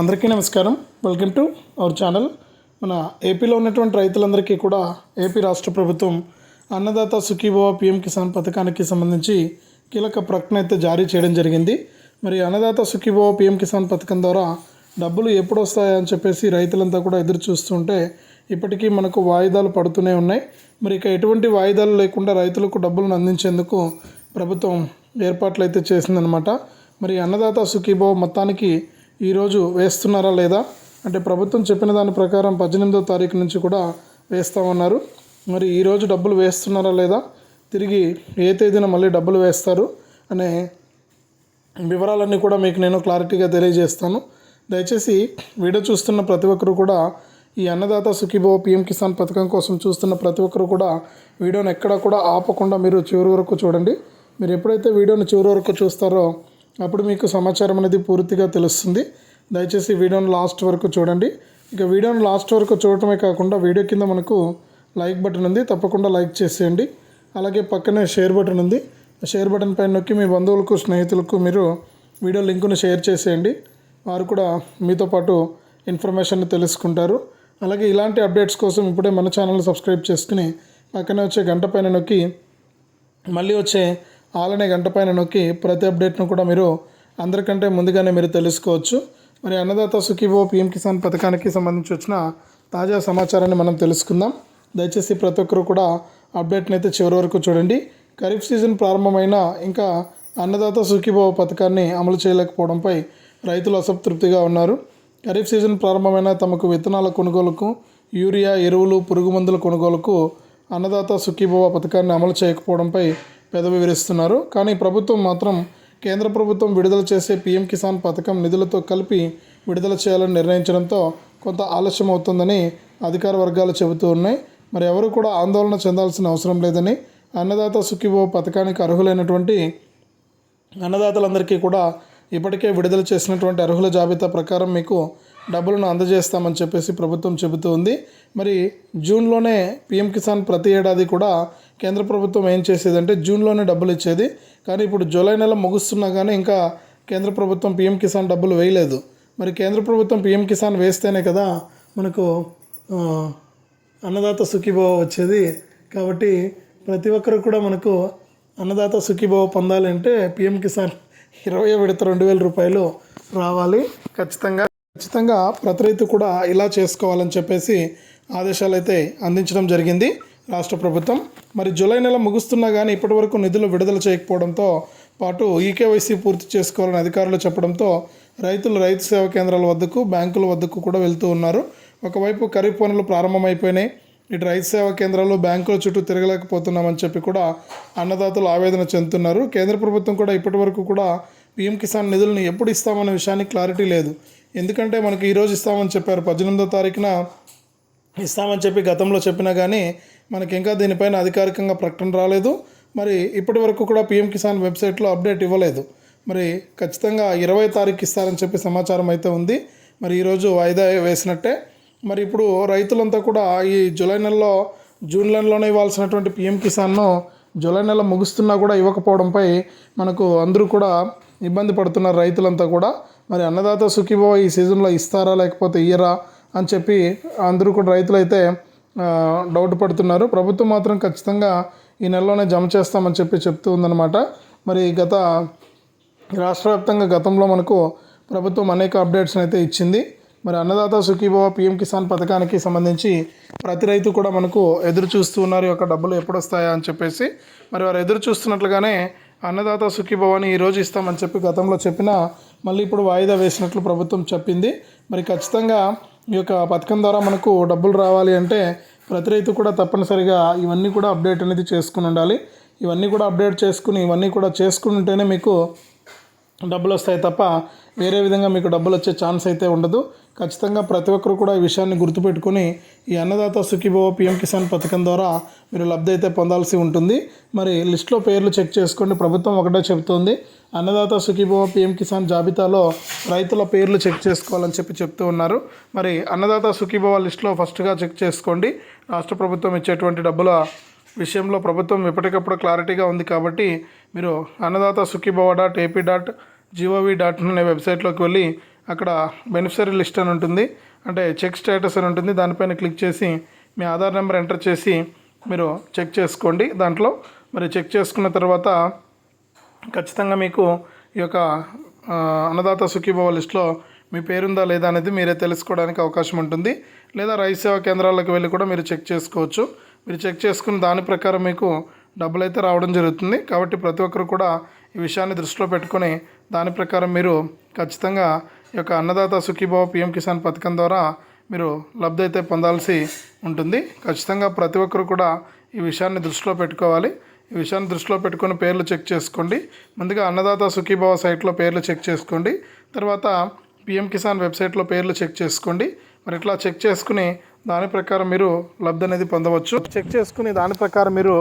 అందరికీ నమస్కారం. Welcome to our channel మన ఏపీలో ఉన్నటువంటి రైతులందరికీ కూడా ఏపీ రాష్ట్ర ప్రభుత్వం అన్నదాత సుఖీభవ పిఎం కిసాన్ పథకానికి సంబంధించి కీలక ప్రకటన అయితే జారీ చేయడం జరిగింది. మరి అన్నదాత సుఖీభవ పిఎం కిసాన్ పథకం ద్వారా డబ్బులు ఎప్పుడు వస్తాయని చెప్పేసి రైతులంతా కూడా ఎదురు చూస్తుంటే ఇప్పటికీ మనకు వాయిదాలు పడుతూనే ఉన్నాయి. మరి ఇక ఎటువంటి వాయిదాలు లేకుండా రైతులకు డబ్బులను అందించేందుకు ప్రభుత్వం ఏర్పాట్లు అయితే చేసిందనమాట మరి అన్నదాత సుఖీభవ మొత్తానికి ఈరోజు వేస్తున్నారా లేదా? అంటే ప్రభుత్వం చెప్పిన దాని ప్రకారం పద్దెనిమిదో తారీఖు నుంచి కూడా వేస్తామన్నారు. మరి ఈరోజు డబ్బులు వేస్తున్నారా లేదా? తిరిగి ఏ తేదీన మళ్ళీ డబ్బులు వేస్తారు అనే వివరాలన్నీ కూడా మీకు నేను క్లారిటీగా తెలియజేస్తాను. దయచేసి వీడియో చూస్తున్న ప్రతి ఒక్కరు కూడా ఈ అన్నదాత సుఖీభవ పిఎం కిసాన్ పథకం కోసం చూస్తున్న ప్రతి ఒక్కరు కూడా వీడియోని ఎక్కడ కూడా ఆపకుండా మీరు చివరి వరకు చూడండి. మీరు ఎప్పుడైతే వీడియోని చివరి వరకు చూస్తారో అప్పుడు మీకు సమాచారం అనేది పూర్తిగా తెలుస్తుంది. దయచేసి వీడియోను లాస్ట్ వరకు చూడండి. ఇక వీడియోను లాస్ట్ వరకు చూడటమే కాకుండా వీడియో కింద మనకు లైక్ బటన్ ఉంది. తప్పకుండా లైక్ చేసేయండి. అలాగే పక్కనే షేర్ బటన్ ఉంది. షేర్ బటన్ పైన నొక్కి మీ బంధువులకు స్నేహితులకు మీరు వీడియో లింకును షేర్ చేసేయండి. వారు కూడా మీతో పాటు ఇన్ఫర్మేషన్ తెలుసుకుంటారు. అలాగే ఇలాంటి అప్డేట్స్ కోసం ఇప్పుడే మన ఛానల్ సబ్స్క్రైబ్ చేసుకుని పక్కనే వచ్చే గంట పైన నొక్కి మళ్ళీ వచ్చే ఆలనే గంట పైన నొక్కి ప్రతి అప్డేట్ను కూడా మీరు అందరికంటే ముందుగానే మీరు తెలుసుకోవచ్చు. మరి అన్నదాత సుఖీభో పిఎం కిసాన్ పథకానికి సంబంధించి వచ్చిన తాజా సమాచారాన్ని మనం తెలుసుకుందాం. దయచేసి ప్రతి ఒక్కరు కూడా అప్డేట్ని అయితే చివరి వరకు చూడండి. ఖరీఫ్ సీజన్ ప్రారంభమైన ఇంకా అన్నదాత సుఖీభవ పథకాన్ని అమలు చేయలేకపోవడంపై రైతులు అసంతృప్తిగా ఉన్నారు. ఖరీఫ్ సీజన్ ప్రారంభమైన తమకు విత్తనాల కొనుగోలుకు యూరియా ఎరువులు పురుగు మందుల కొనుగోలుకు అన్నదాత సుఖీభవ పథకాన్ని అమలు చేయకపోవడంపై పెదవి విరుస్తున్నారు. కానీ ప్రభుత్వం మాత్రం కేంద్ర ప్రభుత్వం విడుదల చేసే పీఎం కిసాన్ పథకం నిధులతో కలిపి విడుదల చేయాలని నిర్ణయించడంతో కొంత ఆలస్యం అవుతుందని అధికార వర్గాలు చెబుతూ ఉన్నాయి. మరి ఎవరు కూడా ఆందోళన చెందాల్సిన అవసరం లేదని అన్నదాత సుఖీభవ పథకానికి అర్హులైనటువంటి అన్నదాతలందరికీ కూడా ఇప్పటికే విడుదల చేసినటువంటి అర్హుల జాబితా ప్రకారం మీకు డబ్బులను అందజేస్తామని చెప్పేసి ప్రభుత్వం చెబుతూ ఉంది. మరి జూన్లోనే పిఎం కిసాన్ ప్రతి ఏడాది కూడా కేంద్ర ప్రభుత్వం ఏం చేసేదంటే జూన్లోనే డబ్బులు ఇచ్చేది. కానీ ఇప్పుడు జూలై నెల ముగుస్తున్నా కానీ ఇంకా కేంద్ర ప్రభుత్వం పిఎం కిసాన్ డబ్బులు వేయలేదు. మరి కేంద్ర ప్రభుత్వం పిఎం కిసాన్ వేస్తేనే కదా మనకు అన్నదాత సుఖీభావ వచ్చేది. కాబట్టి ప్రతి ఒక్కరు కూడా మనకు అన్నదాత సుఖీభావ పొందాలి అంటే పిఎం కిసాన్ ఇరవై విడత రెండు వేల రూపాయలు రావాలి. ఖచ్చితంగా ఖచ్చితంగా ప్రతి రైతు కూడా ఇలా చేసుకోవాలని చెప్పేసి ఆదేశాలు అయితే అందించడం జరిగింది. రాష్ట్ర ప్రభుత్వం మరి జూలై నెల ముగుస్తున్నా కానీ ఇప్పటివరకు నిధులు విడుదల చేయకపోవడంతో పాటు ఈకేవైసీ పూర్తి చేసుకోవాలని అధికారులు చెప్పడంతో రైతులు రైతు సేవా కేంద్రాల వద్దకు బ్యాంకుల వద్దకు కూడా వెళ్తూ ఉన్నారు. ఒకవైపు ఖరీఫ్ పనులు ప్రారంభమైపోయినాయి. ఇటు రైతు సేవా కేంద్రాలు బ్యాంకుల చుట్టూ తిరగలేకపోతున్నామని చెప్పి కూడా అన్నదాతలు ఆవేదన చెందుతున్నారు. కేంద్ర ప్రభుత్వం కూడా ఇప్పటి వరకు కూడా పీఎం కిసాన్ నిధులను ఎప్పుడు ఇస్తామనే విషయానికి క్లారిటీ లేదు. ఎందుకంటే మనకి ఈరోజు ఇస్తామని చెప్పారు. పద్దెనిమిదో తారీఖున ఇస్తామని చెప్పి గతంలో చెప్పినా కానీ మనకి ఇంకా దీనిపైన అధికారికంగా ప్రకటన రాలేదు. మరి ఇప్పటి వరకు కూడా పీఎం కిసాన్ వెబ్సైట్లో అప్డేట్ ఇవ్వలేదు. మరి ఖచ్చితంగా ఇరవై తారీఖు ఇస్తారని చెప్పి సమాచారం అయితే ఉంది. మరి ఈరోజు వాయిదా వేసినట్టే. మరి ఇప్పుడు రైతులంతా కూడా ఈ జూలై నెలలో జూన్ నెలలోనే ఇవ్వాల్సినటువంటి పిఎం కిసాన్ను జూలై నెల ముగుస్తున్నా కూడా ఇవ్వకపోవడంపై మనకు అందరూ కూడా ఇబ్బంది పడుతున్నారు రైతులంతా కూడా. మరి అన్నదాత సుఖీభవ ఈ సీజన్లో ఇస్తారా లేకపోతే ఇయ్యరా అని చెప్పి అందరూ కూడా రైతులు అయితే డౌట్ పడుతున్నారు. ప్రభుత్వం మాత్రం ఖచ్చితంగా ఈ నెలలోనే జమ చేస్తామని చెప్పి చెప్తూ ఉందన్నమాట. మరి గత రాష్ట్ర వ్యాప్తంగా గతంలో మనకు ప్రభుత్వం అనేక అప్డేట్స్ని అయితే ఇచ్చింది. మరి అన్నదాత సుఖీభవ పిఎం కిసాన్ పథకానికి సంబంధించి ప్రతి రైతు కూడా మనకు ఎదురు చూస్తూ ఉన్నారు. యొక్క డబ్బులు ఎప్పుడు వస్తాయా అని చెప్పేసి. మరి వారు ఎదురు చూస్తున్నట్లుగానే అన్నదాత సుఖీభవాని ఈరోజు ఇస్తామని చెప్పి గతంలో చెప్పిన మళ్ళీ ఇప్పుడు వాయిదా వేసినట్లు ప్రభుత్వం చెప్పింది. మరి ఖచ్చితంగా ఈ యొక్క పథకం ద్వారా మనకు డబ్బులు రావాలి అంటే ప్రతి రైతు కూడా తప్పనిసరిగా ఇవన్నీ కూడా అప్డేట్ అనేది చేసుకుని ఉండాలి. ఇవన్నీ కూడా అప్డేట్ చేసుకుని ఇవన్నీ కూడా చేసుకుని ఉంటేనే మీకు డబ్బులు వస్తాయి తప్ప వేరే విధంగా మీకు డబ్బులు వచ్చే ఛాన్స్ అయితే ఉండదు. ఖచ్చితంగా ప్రతి ఒక్కరు కూడా ఈ విషయాన్ని గుర్తుపెట్టుకొని ఈ అన్నదాత సుఖీభవ పిఎం కిసాన్ పథకం ద్వారా మీరు లబ్ధి అయితే పొందాల్సి ఉంటుంది. మరి లిస్ట్లో పేర్లు చెక్ చేసుకోండి. ప్రభుత్వం ఒకటే చెబుతోంది. అన్నదాత సుఖీభవ పిఎం కిసాన్ జాబితాలో రైతుల పేర్లు చెక్ చేసుకోవాలని చెప్పి చెప్తూ ఉన్నారు. మరి అన్నదాత సుఖీభవ లిస్ట్లో ఫస్ట్గా చెక్ చేసుకోండి. రాష్ట్ర ప్రభుత్వం ఇచ్చేటువంటి డబ్బుల విషయంలో ప్రభుత్వం ఎప్పటికప్పుడు క్లారిటీగా ఉంది కాబట్టి మీరు Annadata Sukhibhava dot AP dot GOV dot అనే వెబ్సైట్లోకి వెళ్ళి అక్కడ బెనిఫిషరీ లిస్ట్ అని ఉంటుంది. అంటే చెక్ స్టేటస్ అని ఉంటుంది. దానిపైన క్లిక్ చేసి మీ ఆధార్ నెంబర్ ఎంటర్ చేసి మీరు చెక్ చేసుకోండి. దాంట్లో మరి చెక్ చేసుకున్న తర్వాత ఖచ్చితంగా మీకు ఈ యొక్క అన్నదాత సుఖీభవ లిస్ట్లో మీ పేరుందా లేదా అనేది మీరే తెలుసుకోవడానికి అవకాశం ఉంటుంది. లేదా రైతు సేవా కేంద్రాలకు వెళ్ళి కూడా మీరు చెక్ చేసుకోవచ్చు. మీరు చెక్ చేసుకుని దాని ప్రకారం మీకు డబ్బులు అయితే రావడం జరుగుతుంది. కాబట్టి ప్రతి ఒక్కరు కూడా ఈ విషయాన్ని దృష్టిలో పెట్టుకొని దాని ప్రకారం మీరు ఖచ్చితంగా ఈ యొక్క అన్నదాత సుఖీభావ పిఎం కిసాన్ పథకం ద్వారా మీరు లబ్ధి అయితే పొందాల్సి ఉంటుంది. ఖచ్చితంగా ప్రతి ఒక్కరు కూడా ఈ విషయాన్ని దృష్టిలో పెట్టుకోవాలి. ఈ విషయాన్ని దృష్టిలో పెట్టుకొని పేర్లు చెక్ చేసుకోండి. ముందుగా అన్నదాత సుఖీభావ సైట్లో పేర్లు చెక్ చేసుకోండి. తర్వాత పిఎం కిసాన్ వెబ్సైట్లో పేర్లు చెక్ చేసుకోండి. మరి ఇట్లా చెక్ చేసుకుని దాని ప్రకారం మీరు లబ్ధి అనేది పొందవచ్చు. చెక్ చేసుకుని దాని ప్రకారం మీరు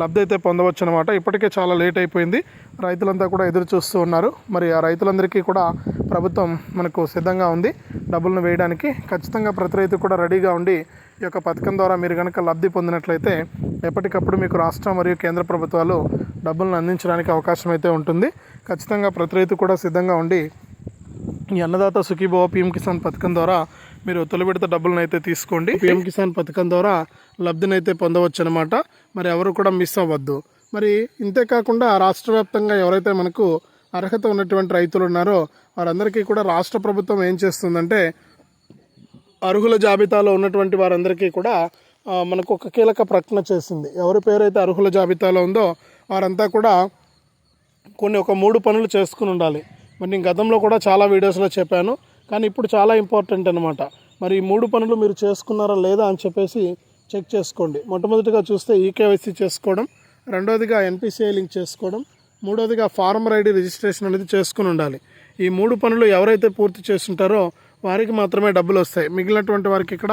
లబ్ధి అయితే పొందవచ్చు అనమాట ఇప్పటికే చాలా లేట్ అయిపోయింది. రైతులంతా కూడా ఎదురు చూస్తూ ఉన్నారు. మరి ఆ రైతులందరికీ కూడా ప్రభుత్వం మనకు సిద్ధంగా ఉంది. డబ్బులను వేయడానికి ఖచ్చితంగా ప్రతి రైతు కూడా రెడీగా ఉండి ఈ యొక్క పథకం ద్వారా మీరు కనుక లబ్ధి పొందినట్లయితే ఎప్పటికప్పుడు మీకు రాష్ట్ర మరియు కేంద్ర ప్రభుత్వాలు డబ్బులను అందించడానికి అవకాశం అయితే ఉంటుంది. ఖచ్చితంగా ప్రతి రైతు కూడా సిద్ధంగా ఉండి ఈ అన్నదాత సుఖీభవ పిఎం కిసాన్ పథకం ద్వారా మీరు తొలి విడత డబ్బులను అయితే తీసుకోండి. పిఎం కిసాన్ పథకం ద్వారా లబ్ధిని అయితే పొందవచ్చు అనమాట మరి ఎవరు కూడా మిస్ అవ్వద్దు. మరి ఇంతే కాకుండా రాష్ట్ర వ్యాప్తంగా ఎవరైతే మనకు అర్హత ఉన్నటువంటి రైతులు ఉన్నారో వారందరికీ కూడా రాష్ట్ర ప్రభుత్వం ఏం చేస్తుందంటే అర్హుల జాబితాలో ఉన్నటువంటి వారందరికీ కూడా మనకు ఒక కీలక ప్రకటన చేసింది. ఎవరి పేరైతే అర్హుల జాబితాలో ఉందో వారంతా కూడా కొన్ని ఒక మూడు పనులు చేసుకుని ఉండాలి. మరి నేను గతంలో కూడా చాలా వీడియోస్లో చెప్పాను. కానీ ఇప్పుడు చాలా ఇంపార్టెంట్ అనమాట మరి ఈ మూడు పనులు మీరు చేసుకున్నారా లేదా అని చెప్పేసి చెక్ చేసుకోండి. మొట్టమొదటిగా చూస్తే ఈకేవైసీ చేసుకోవడం రెండోదిగా ఎన్పిసిఐ లింక్ చేసుకోవడం మూడోదిగా ఫార్మర్ ఐడి రిజిస్ట్రేషన్ అనేది చేసుకుని ఉండాలి. ఈ మూడు పనులు ఎవరైతే పూర్తి చేస్తుంటారో వారికి మాత్రమే డబ్బులు వస్తాయి. మిగిలినటువంటి వారికి ఇక్కడ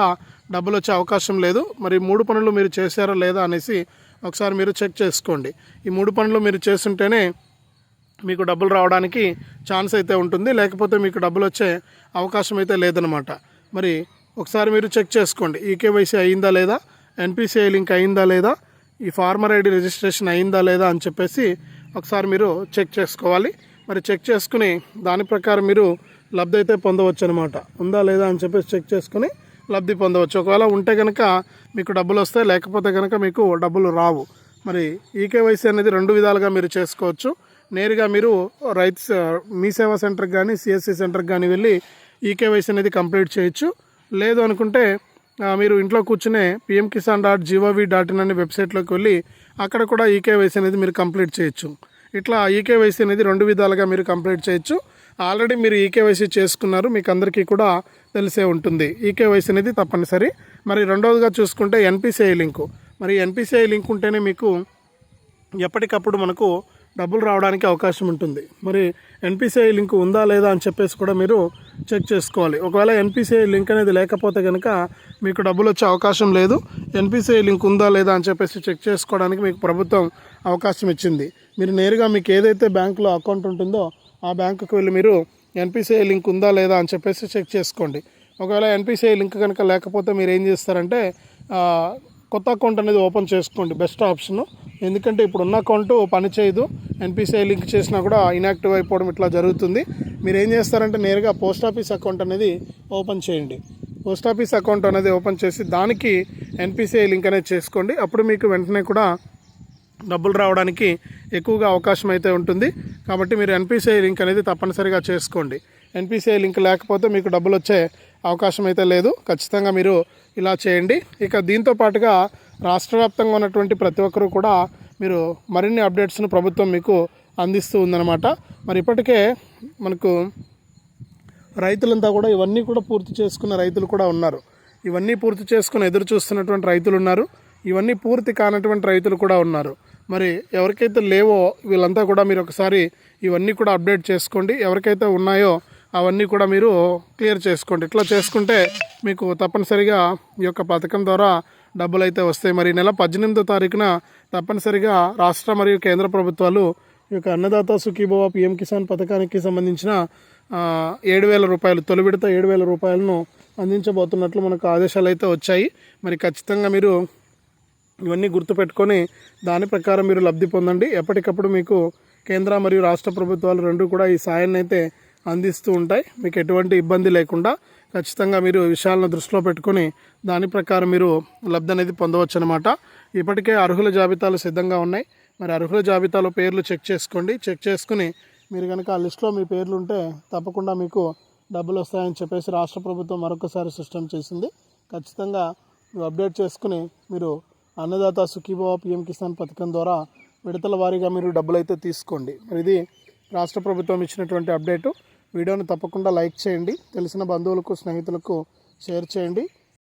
డబ్బులు వచ్చే అవకాశం లేదు. మరి మూడు పనులు మీరు చేశారా లేదా అనేసి ఒకసారి మీరు చెక్ చేసుకోండి. ఈ మూడు పనులు మీరు చేస్తుంటేనే మీకు డబ్బులు రావడానికి ఛాన్స్ అయితే ఉంటుంది. లేకపోతే మీకు డబ్బులు వచ్చే అవకాశం అయితే లేదనమాట మరి ఒకసారి మీరు చెక్ చేసుకోండి. ఈకేవైసీ అయిందా లేదా? ఎన్పిసిఐ లింక్ అయిందా లేదా? ఈ ఫార్మర్ ఐడి రిజిస్ట్రేషన్ అయిందా లేదా అని చెప్పేసి ఒకసారి మీరు చెక్ చేసుకోవాలి. మరి చెక్ చేసుకుని దాని ప్రకారం మీరు లబ్ధి అయితే పొందవచ్చు అనమాట ఉందా లేదా అని చెప్పేసి చెక్ చేసుకుని లబ్ధి పొందవచ్చు. ఒకవేళ ఉంటే కనుక మీకు డబ్బులు వస్తాయి. లేకపోతే కనుక మీకు డబ్బులు రావు. మరి ఈకేవైసీ అనేది రెండు విధాలుగా మీరు చేసుకోవచ్చు. నేరుగా మీరు రైతు మీ సేవా సెంటర్కి కానీ సిఎస్సి సెంటర్కి కానీ వెళ్ళి ఈకేవైసీ అనేది కంప్లీట్ చేయొచ్చు. లేదు అనుకుంటే మీరు ఇంట్లో కూర్చునే PM Kisan dot GOV dot in అనే వెబ్సైట్లోకి వెళ్ళి అక్కడ కూడా ఈకేవైసీ అనేది మీరు కంప్లీట్ చేయొచ్చు. ఇట్లా ఈకేవైసీ అనేది రెండు విధాలుగా మీరు కంప్లీట్ చేయొచ్చు. ఆల్రెడీ మీరు ఈకేవైసీ చేసుకున్నారు మీకు అందరికీ కూడా తెలిసే ఉంటుంది. ఈకేవైసీ అనేది తప్పనిసరి. మరి రెండవదిగా చూసుకుంటే ఎన్పిసిఐ లింకు మరి ఎన్పిసిఐ లింక్ ఉంటేనే మీకు ఎప్పటికప్పుడు మనకు డబ్బులు రావడానికి అవకాశం ఉంటుంది. మరి ఎన్పిసిఐ లింక్ ఉందా లేదా అని చెప్పేసి కూడా మీరు చెక్ చేసుకోవాలి. ఒకవేళ ఎన్పిసిఐ లింక్ అనేది లేకపోతే కనుక మీకు డబ్బులు వచ్చే అవకాశం లేదు. ఎన్పిసిఐ లింక్ ఉందా లేదా అని చెప్పేసి చెక్ చేసుకోవడానికి మీకు ప్రభుత్వం అవకాశం ఇచ్చింది. మీరు నేరుగా మీకు ఏదైతే బ్యాంకులో అకౌంట్ ఉంటుందో ఆ బ్యాంకుకి వెళ్ళి మీరు ఎన్పిసిఐ లింక్ ఉందా లేదా అని చెప్పేసి చెక్ చేసుకోండి. ఒకవేళ ఎన్పిసిఐ లింక్ కనుక లేకపోతే మీరు ఏం చేస్తారంటే కొత్త అకౌంట్ అనేది ఓపెన్ చేసుకోండి. బెస్ట్ ఆప్షన్ ఎందుకంటే ఇప్పుడు ఉన్న అకౌంట్ పనిచేయదు ఎన్పిసిఐ లింక్ చేసినా కూడా ఇనాక్టివ్ అయిపోవడం ఇట్లా జరుగుతుంది. మీరు ఏం చేస్తారంటే నేరుగా పోస్ట్ ఆఫీస్ అకౌంట్ అనేది ఓపెన్ చేయండి. పోస్ట్ ఆఫీస్ అకౌంట్ అనేది ఓపెన్ చేసి దానికి ఎన్పిసిఐ లింక్ అనేది చేసుకోండి. అప్పుడు మీకు వెంటనే కూడా డబ్బులు రావడానికి ఎక్కువగా అవకాశం అయితే ఉంటుంది. కాబట్టి మీరు ఎన్పిసిఐ లింక్ అనేది తప్పనిసరిగా చేసుకోండి. ఎన్పిసిఐ లింక్ లేకపోతే మీకు డబ్బులు వచ్చే అవకాశం అయితే లేదు. ఖచ్చితంగా మీరు ఇలా చేయండి. ఇక దీంతో పాటుగా రాష్ట్ర వ్యాప్తంగా ఉన్నటువంటి ప్రతి ఒక్కరూ కూడా మీరు మరిన్ని అప్డేట్స్ను ప్రభుత్వం మీకు అందిస్తూ ఉందన్నమాట. మరి ఇప్పటికే మనకు రైతులంతా కూడా ఇవన్నీ కూడా పూర్తి చేసుకున్న రైతులు కూడా ఉన్నారు. ఇవన్నీ పూర్తి చేసుకుని ఎదురు చూస్తున్నటువంటి రైతులు ఉన్నారు. ఇవన్నీ పూర్తి కానటువంటి రైతులు కూడా ఉన్నారు. మరి ఎవరికైతే లేవో వీళ్ళంతా కూడా మీరు ఒకసారి ఇవన్నీ కూడా అప్డేట్ చేసుకోండి. ఎవరికైతే ఉన్నాయో అవన్నీ కూడా మీరు క్లియర్ చేసుకోండి. ఇట్లా చేసుకుంటే మీకు తప్పనిసరిగా ఈ యొక్క పథకం ద్వారా డబ్బులు అయితే వస్తాయి. మరి నెల పద్దెనిమిదో తారీఖున తప్పనిసరిగా రాష్ట్ర మరియు కేంద్ర ప్రభుత్వాలు ఈ యొక్క అన్నదాత సుఖీభవ పిఎం కిసాన్ పథకానికి సంబంధించిన ఏడు వేల రూపాయలు తొలి విడత ఏడు వేల రూపాయలను అందించబోతున్నట్లు మనకు ఆదేశాలు అయితే వచ్చాయి. మరి ఖచ్చితంగా మీరు ఇవన్నీ గుర్తుపెట్టుకొని దాని ప్రకారం మీరు లబ్ధి పొందండి. ఎప్పటికప్పుడు మీకు కేంద్ర మరియు రాష్ట్ర ప్రభుత్వాలు రెండు కూడా ఈ సాయాన్ని అయితే అందిస్తూ ఉంటాయి. మీకు ఎటువంటి ఇబ్బంది లేకుండా ఖచ్చితంగా మీరు విషయాలను దృష్టిలో పెట్టుకొని దాని ప్రకారం మీరు లబ్ధి అనేది పొందవచ్చు అనమాట ఇప్పటికే అర్హుల జాబితాలు సిద్ధంగా ఉన్నాయి. మరి అర్హుల జాబితాలో పేర్లు చెక్ చేసుకోండి. చెక్ చేసుకుని మీరు కనుక ఆ లిస్ట్లో మీ పేర్లు ఉంటే తప్పకుండా మీకు డబ్బులు వస్తాయని చెప్పేసి రాష్ట్ర ప్రభుత్వం మరొకసారి సిస్టమ్ చేసింది. ఖచ్చితంగా అప్డేట్ చేసుకుని మీరు అన్నదాత సుఖీభవ పిఎం కిసాన్ పథకం ద్వారా విడతల వారీగా మీరు డబ్బులు అయితే తీసుకోండి. మరి ఇది రాష్ట్ర ప్రభుత్వం ఇచ్చినటువంటి అప్డేటు. వీడియోను తప్పకుండా లైక్ చేయండి. తెలిసిన బంధువులకు స్నేహితులకు షేర్ చేయండి.